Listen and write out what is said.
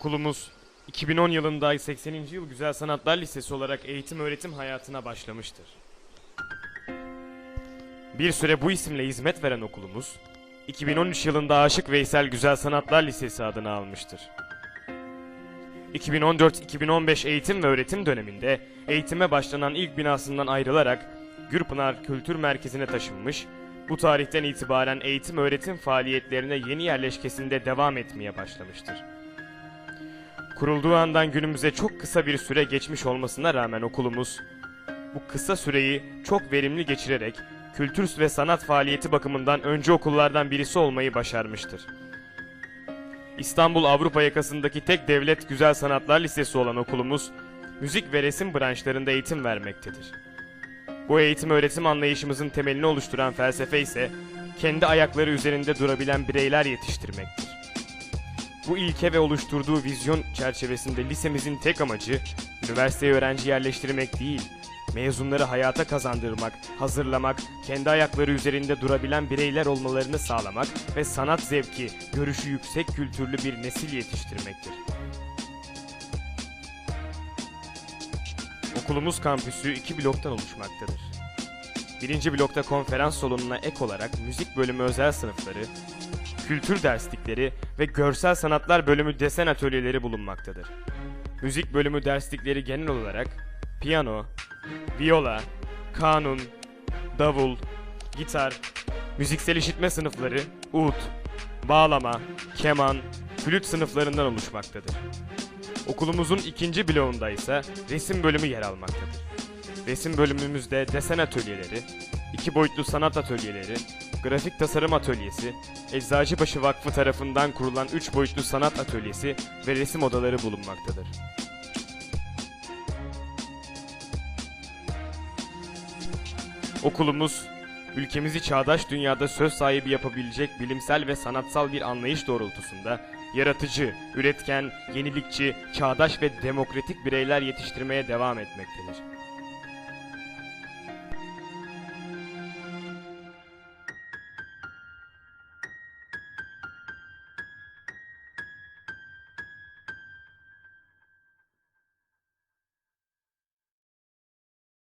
Okulumuz 2010 yılında 80. yıl Güzel Sanatlar Lisesi olarak eğitim öğretim hayatına başlamıştır. Bir süre bu isimle hizmet veren okulumuz, 2013 yılında Aşık Veysel Güzel Sanatlar Lisesi adını almıştır. 2014-2015 eğitim ve öğretim döneminde eğitime başlanan ilk binasından ayrılarak Gürpınar Kültür Merkezi'ne taşınmış, bu tarihten itibaren eğitim öğretim faaliyetlerine yeni yerleşkesinde devam etmeye başlamıştır. Kurulduğu andan günümüze çok kısa bir süre geçmiş olmasına rağmen okulumuz bu kısa süreyi çok verimli geçirerek kültür ve sanat faaliyeti bakımından öncü okullardan birisi olmayı başarmıştır. İstanbul Avrupa yakasındaki tek devlet güzel sanatlar lisesi olan okulumuz müzik ve resim branşlarında eğitim vermektedir. Bu eğitim öğretim anlayışımızın temelini oluşturan felsefe ise kendi ayakları üzerinde durabilen bireyler yetiştirmektir. Bu ilke ve oluşturduğu vizyon çerçevesinde lisemizin tek amacı üniversiteye öğrenci yerleştirmek değil, mezunları hayata kazandırmak, hazırlamak, kendi ayakları üzerinde durabilen bireyler olmalarını sağlamak ve sanat zevki, görüşü yüksek kültürlü bir nesil yetiştirmektir. Okulumuz kampüsü iki bloktan oluşmaktadır. Birinci blokta konferans salonuna ek olarak müzik bölümü özel sınıfları, kültür derslikleri ve görsel sanatlar bölümü desen atölyeleri bulunmaktadır. Müzik bölümü derslikleri genel olarak piyano, viola, kanun, davul, gitar, müziksel işitme sınıfları, ud, bağlama, keman, flüt sınıflarından oluşmaktadır. Okulumuzun ikinci bloğunda ise resim bölümü yer almaktadır. Resim bölümümüzde desen atölyeleri, iki boyutlu sanat atölyeleri, grafik tasarım atölyesi, Eczacıbaşı Vakfı tarafından kurulan üç boyutlu sanat atölyesi ve resim odaları bulunmaktadır. Okulumuz, ülkemizi çağdaş dünyada söz sahibi yapabilecek bilimsel ve sanatsal bir anlayış doğrultusunda yaratıcı, üretken, yenilikçi, çağdaş ve demokratik bireyler yetiştirmeye devam etmektedir.